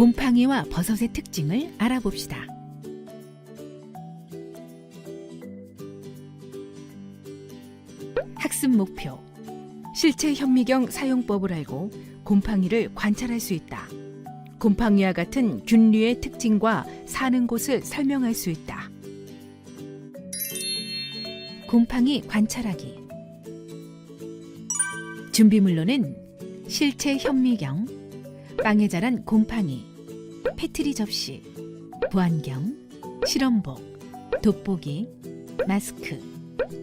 곰팡이와 버섯의 특징을 알아봅시다. 학습 목표. 실체 현미경 사용법을 알고 곰팡이를 관찰할 수 있다. 곰팡이와 같은 균류의 특징과 사는 곳을 설명할 수 있다. 곰팡이 관찰하기. 준비물로는 실체 현미경, 빵에 자란 곰팡이, 페트리 접시, 보안경, 실험복, 돋보기, 마스크,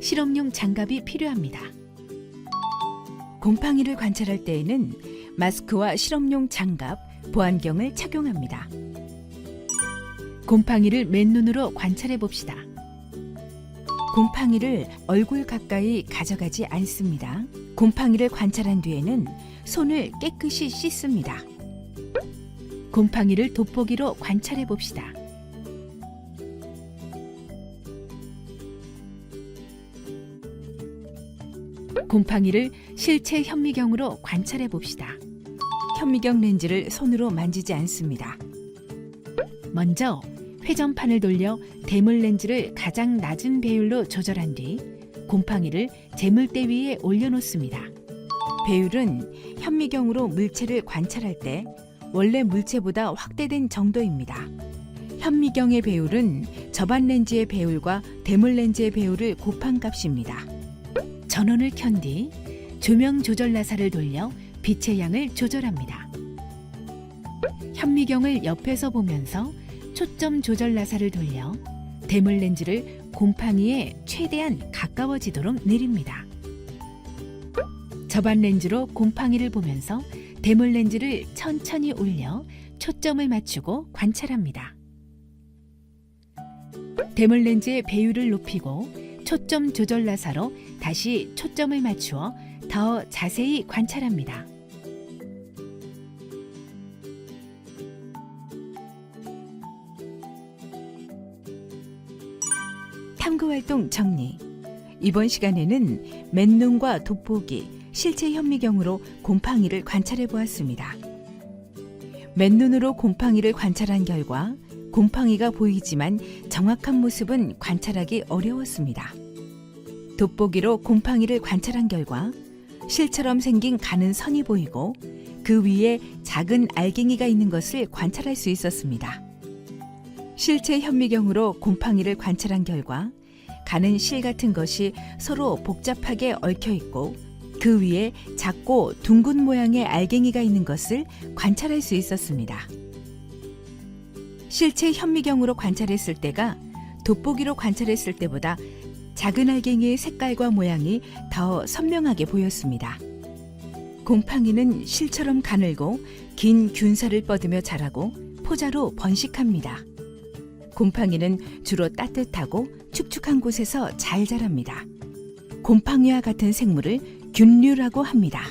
실험용 장갑이 필요합니다. 곰팡이를 관찰할 때에는 마스크와 실험용 장갑, 보안경을 착용합니다. 곰팡이를 맨눈으로 관찰해 봅시다. 곰팡이를 얼굴 가까이 가져가지 않습니다. 곰팡이를 관찰한 뒤에는 손을 깨끗이 씻습니다. 곰팡이를 돋보기로 관찰해 봅시다. 곰팡이를 실체 현미경으로 관찰해 봅시다. 현미경 렌즈를 손으로 만지지 않습니다. 먼저 회전판을 돌려 대물 렌즈를 가장 낮은 배율로 조절한 뒤 곰팡이를 재물대 위에 올려놓습니다. 배율은 현미경으로 물체를 관찰할 때 원래 물체보다 확대된 정도입니다. 현미경의 배율은 저반 렌즈의 배율과 대물 렌즈의 배율을 곱한 값입니다. 전원을 켠 뒤 조명 조절 나사를 돌려 빛의 양을 조절합니다. 현미경을 옆에서 보면서 초점 조절 나사를 돌려 대물 렌즈를 곰팡이에 최대한 가까워지도록 내립니다. 저반 렌즈로 곰팡이를 보면서 대물 렌즈를 천천히 올려 초점을 맞추고 관찰합니다. 대물 렌즈의 배율을 높이고 초점 조절 나사로 다시 초점을 맞추어 더 자세히 관찰합니다. 탐구 활동 정리. 이번 시간에는 맨눈과 돋보기, 실체 현미경으로 곰팡이를 관찰해 보았습니다. 맨눈으로 곰팡이를 관찰한 결과 곰팡이가 보이지만 정확한 모습은 관찰하기 어려웠습니다. 돋보기로 곰팡이를 관찰한 결과 실처럼 생긴 가는 선이 보이고 그 위에 작은 알갱이가 있는 것을 관찰할 수 있었습니다. 실체 현미경으로 곰팡이를 관찰한 결과 가는 실 같은 것이 서로 복잡하게 얽혀 있고 그 위에 작고 둥근 모양의 알갱이가 있는 것을 관찰할 수 있었습니다. 실체 현미경으로 관찰했을 때가 돋보기로 관찰했을 때보다 작은 알갱이의 색깔과 모양이 더 선명하게 보였습니다. 곰팡이는 실처럼 가늘고 긴 균사를 뻗으며 자라고 포자로 번식합니다. 곰팡이는 주로 따뜻하고 축축한 곳에서 잘 자랍니다. 곰팡이와 같은 생물을 균류라고 합니다.